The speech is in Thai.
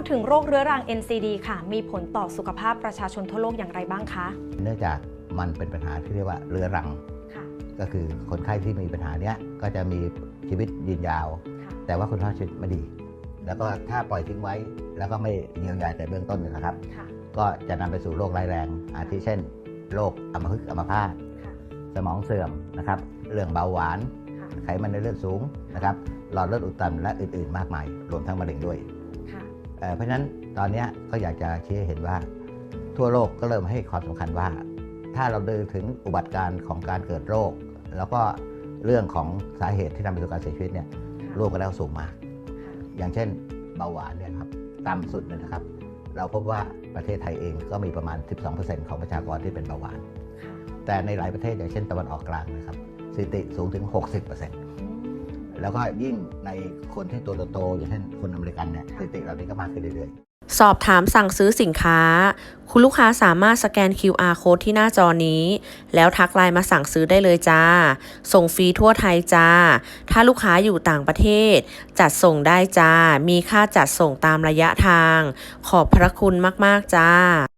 พูดถึงโรคเรื้อรัง NCD ค่ะ มีผลต่อสุขภาพประชาชนทั่วโลกอย่างไรบ้างคะ เนื่องจากมันเป็นปัญหาที่เรียกว่าเรื้อรังค่ะก็คือคนไข้ที่มีปัญหาเนี้ยก็จะมีชีวิตยืนยาวค่ะแต่ว่าคุณภาพชีวิตไม่ดี แล้วก็ถ้าปล่อยทิ้งไว้ แล้วก็ไม่เยียวยาแต่เบื้องต้นเนยนะครับค่ะก็จะนำไปสู่โรคร้ายแรง อาทิเช่น โรคอัมพฤกษ์อัมพาตค่ะสมองเสื่อมนะครับ เรื่องเบาหวานค่ะไขมันในเลือดสูงนะครับ หลอดเลือดอุดตันและอื่น ๆ มากมาย รวมทั้งมะเร็งด้วยค่ะ เอ่อเพราะฉะนั้นตอนเนี้ยก็อยากจะชี้ให้เห็นว่า ทั่วโลกก็เริ่มให้ความสำคัญว่า ถ้าเราดูถึงอุบัติการณ์ของการเกิดโรค แล้วก็เรื่องของสาเหตุที่นำไปสู่การเสียชีวิตเนี่ยรวมกันแล้วสูงมากค่ะอย่างเช่นเบาหวานเนี่ยครับต่ำสุดเลยนะครับ เราพบว่าประเทศไทยเองก็มีประมาณ 12%ของประชากรที่เป็นเบาหวานค่ะแต่ในหลายประเทศอย่างเช่นตะวันออกกลางนะครับสถิติสูงถึง 60%อืม แล้วก็ยิ่งในคนที่ตัวโตๆอย่างเช่นคนอเมริกันเนี่ยสถิติเหล่านี้ก็มากขึ้นเรื่อยๆสอบถามสั่งซื้อสินค้า คุณลูกค้าสามารถสแกน QR code ที่หน้าจอนี้ แล้วทักไลน์มาสั่งซื้อได้เลยจ้า ส่งฟรีทั่วไทยจ้า ถ้าลูกค้าอยู่ต่างประเทศ จัดส่งได้จ้า มีค่าจัดส่งตามระยะทาง ขอบพระคุณมาก ๆ จ้า